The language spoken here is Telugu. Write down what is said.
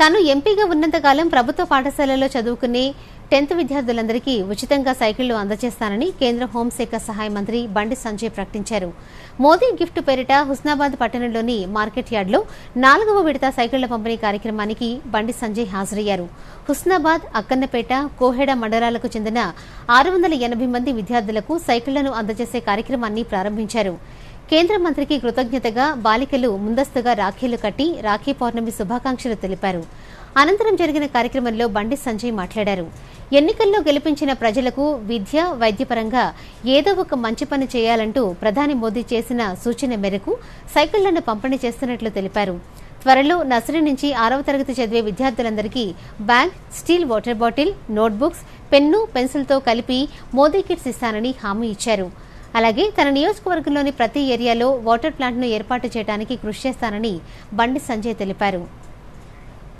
తాను ఎంపీగా ఉన్నంతకాలం ప్రభుత్వ పాఠశాలలో చదువుకునే టెన్త్ విద్యార్థులందరికీ ఉచితంగా సైకిళ్ళు అందజేస్తానని కేంద్ర హోంశాఖ సహాయ మంత్రి బండి సంజయ్ ప్రకటించారు. మోదీ గిఫ్ట్ పేరిట హుస్నాబాద్ పట్టణంలోని మార్కెట్ యార్డ్లో నాలుగవ విడత సైకిళ్ళ పంపిణీ కార్యక్రమానికి బండి సంజయ్ హాజరయ్యారు. హుస్నాబాద్ అక్కన్నపేట కోహెడ మండలాలకు చెందిన ఆరు వందల ఎనభై మంది విద్యార్థులకు సైకిళ్ళను అందజేసే కార్యక్రమాన్ని ప్రారంభించారు. కేంద్ర మంత్రికి కృతజ్ఞతగా బాలికలు ముందస్తుగా రాఖీలు కట్టి రాఖీ పౌర్ణమి శుభాకాంక్షలు తెలిపారు. అనంతరం జరిగిన కార్యక్రమంలో బండి సంజయ్ మాట్లాడారు. ఎన్నికల్లో గెలిపించిన ప్రజలకు విద్య వైద్యపరంగా ఏదో ఒక మంచి పని చేయాలంటూ ప్రధాని మోదీ చేసిన సూచన మేరకు సైకిళ్ళను పంపిణీ చేస్తున్నట్లు తెలిపారు. త్వరలో నర్సరీ నుంచి ఆరవ తరగతి చదివే విద్యార్థులందరికీ bag steel water bottle notebooks pen పెన్సిల్తో కలిపి మోదీ కిట్స్ ఇస్తానని హామీ ఇచ్చారు. అలాగే తన నియోజకవర్గంలోని ప్రతి ఏరియాలో వాటర్ ప్లాంట్ను ఏర్పాటు చేయడానికి కృషి చేస్తానని బండి సంజయ్ తెలిపారు.